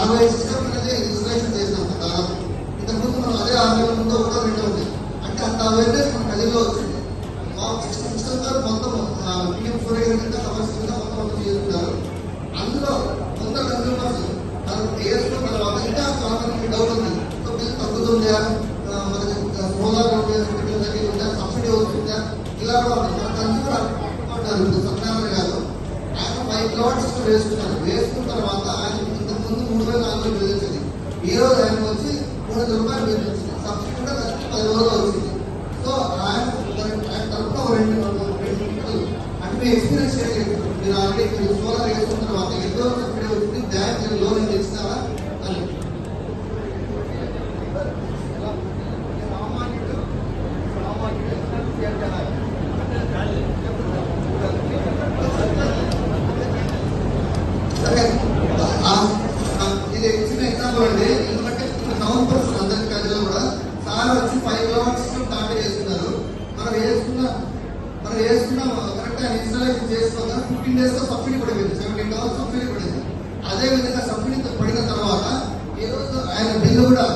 అరవై సిస్టమ్ అనేది ఇన్స్టలేషన్ చేసినాం సార్ దాదాపు ఇంతకుముందు మనం అదే ఆందోళనతో ఒకటో రెండో ఉంది అంటే అంత అవేర్నెస్ మన ప్రజల్లో వచ్చింది మా మొత్తం పిఎం సూర్య మొత్తం చేస్తున్నారు అందులో కొంత కన్స్యూమర్స్ తను వేసుకున్న తర్వాత ఇంకా చాలా డౌట్ ఉంది సో బిల్ తగ్గుతుందా మనకి సోలార్ ఉందా సబ్సిడీ వస్తుందా ఇలా కూడా ఉంది మన కన్స్యూమర్ అంటారు సత్యనారాయణ గారు ఆయన ఫైవ్ వేసుకున్నారు వేసుకున్న తర్వాత మూడు వచ్చింది ఈ రోజు ఆయన వచ్చి మూడు వందల రూపాయలు బిల్ సబ్సిడీ కూడా పది రోజులు వచ్చింది సో ఆయన ఆయన తరఫున ఒక రెండు రెండు నిమిషాలు అంటే మీ ఎక్స్పీరియన్స్ చేయండి మీరు ఆల్రెడీ మీరు సోలార్ వేసుకున్న తర్వాత ఎంతో సబ్సిడీ వచ్చింది బ్యాంక్ మీరు లోన్ ఏమి ఇస్తారా అని సరే ఆ, ఆ, ఇది చిన్న ఎగ్జాంపుల్ అండి ఎందుకంటే టౌన్ పర్సన్ అందరి ప్రజలు కూడా సార్ వచ్చి ఫైవ్ కిలోమీటర్ సిస్టమ్ స్టార్ట్ చేస్తున్నారు మనం వేసుకున్న మనం వేసుకున్న కరెక్ట్ ఆయన ఇన్స్టాలేషన్ చేసుకోగా ఫిఫ్టీన్ డేస్లో సబ్సిడీ పడింది. సెవెంటీన్ డాలర్స్ సబ్సిడీ పడింది. అదే విధంగా సబ్సిడీ పడిన తర్వాత ఈ రోజు ఆయన బిల్లు కూడా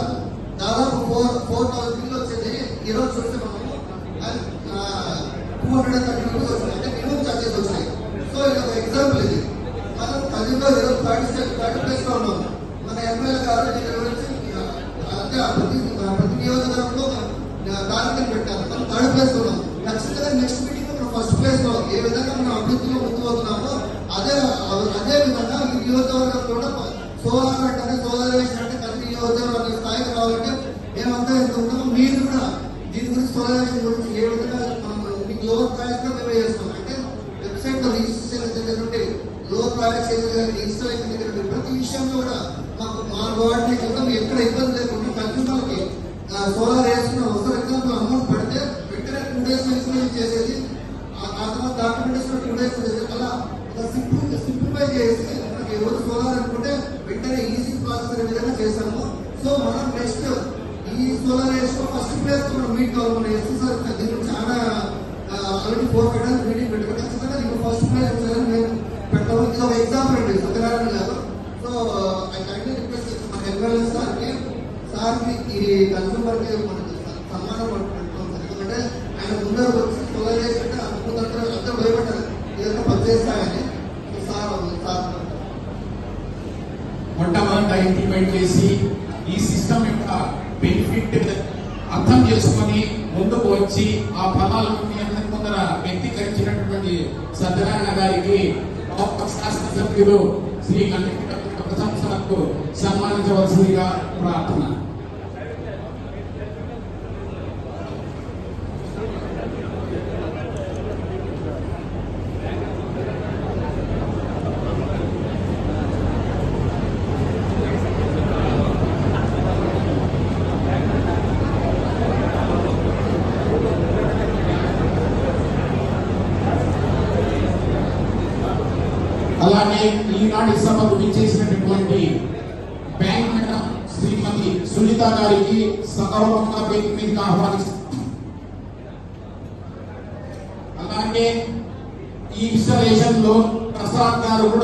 దాదాపు ఫోర్ ఫోర్ థౌసండ్ బిల్లు వచ్చింది. ఈ రోజు చూస్తే మనము two hundred and thirty rupees వచ్చింది అంటే మినిమం చార్జెస్ వచ్చినాయి సో ఇది ఒక ఎగ్జాంపుల్ ఇది. మనం పదిలో ఈరోజు థర్టీ థర్టీ ప్లేస్లో ఉన్నాం. మన ఎమ్మెల్యే గారు దీని అంటే ఆ ప్రతి ప్రతి నియోజకవర్గంలో టార్గెట్ పెట్టారు. మనం థర్డ్ ప్లేస్లో ఉన్నాం. ఖచ్చితంగా నెక్స్ట్ మీటింగ్ మనం ఫస్ట్ ప్లేస్లో ఏ విధంగా మనం అభివృద్ధిలో ముందు పోతున్నామో అదే అదే విధంగా ఈ నియోజకవర్గం కూడా సోలార్ అంటే సోలార్ అంటే కలిసి నియోజకవర్గం స్థాయికి రావాలంటే మేమంతా ఎంత ఉన్నామో. మీరు కూడా దీని గురించి సోదరేషన్ గురించి ఏ విధంగా మనం మీకు లోవర్ ప్రాజెక్ట్లో మేము చేస్తాం అంటే వెబ్సైట్లో రిజిస్ట్రేషన్ దగ్గర నుండి లోవర్ ప్రాజెక్ట్ దగ్గర ఇన్స్టాలేషన్ దగ్గర నుండి ప్రతి విషయంలో కూడా మాకు మా వాడిని ఎక్కడ ఇబ్బంది లేకుండా కన్స్యూమర్కి సోలార్ వేసుకున్న ఒకసారి ఎగ్జాంపుల్ అమ్మ పడితే వెంటనే టూ డేస్ ఇన్స్టాలేషన్ చేసేది ఆ ఆ తర్వాత డాక్యుమెంటేషన్ టూ డేస్ చేసేది అలా ఒక సింపుల్ సింప్లిఫై చేసి మనకి ఎవరు సోలార్ అనుకుంటే వెంటనే ఈజీ ప్రాసెస్ అనే విధంగా చేశాము సో మనం నెక్స్ట్ ఈ సోలార్ వేసిన ఫస్ట్ ప్లేస్ మనం మీట్ కావాలి మన ఎస్సీ సార్ దీని గురించి చాలా ఆల్రెడీ ఫోర్ పెట్టాలి మీటింగ్ పెట్టుకుంటే ఖచ్చితంగా నీకు ఫస్ట్ ప్లేస్ వచ్చారని మేము పెట్టాము ఇది ఒక ఎగ్జాంపుల్ అండి సత్యనారాయణ గారు. సో ఐ కైండ్లీ రిక్వెస్ట్ చేస్తాను మన ఎమ్మెల్యే సార్కి సార్కి ఈ కన్సూమర్కి మనకి సన్మానం పెట్టుకుంటాం. ఎందుకంటే ఆయన ముందరకు వచ్చి సోలార్ వేసినట్టు అనుకుంటే అందరూ భయపడ్డారు. ఏదైనా పనిచేస్తాయని సో సార్ సార్ ఎలా ఇంప్లిమెంట్ చేసి ఈ సిస్టమ్ యొక్క బెనిఫిట్ అర్థం చేసుకొని ముందుకు వచ్చి ఆ ఫలాలను మీ ముందర వ్యక్తీకరించినటువంటి సత్యనారాయణ గారికి శాస్త్రసభ్యులు శ్రీ కండక్టర్ ప్రశంసలకు సన్మానించవలసిందిగా ప్రార్థన అలాగే ఈనాటి సభకు విచ్చేసినటువంటి బ్యాంక్ మేడం శ్రీమతి సునీత గారికి సగౌరవంగా వేదిక మీదకి ఆహ్వానిస్తారు అలాగే ఈ ఇన్స్టాలేషన్లో ప్రసాద్ గారు కూడా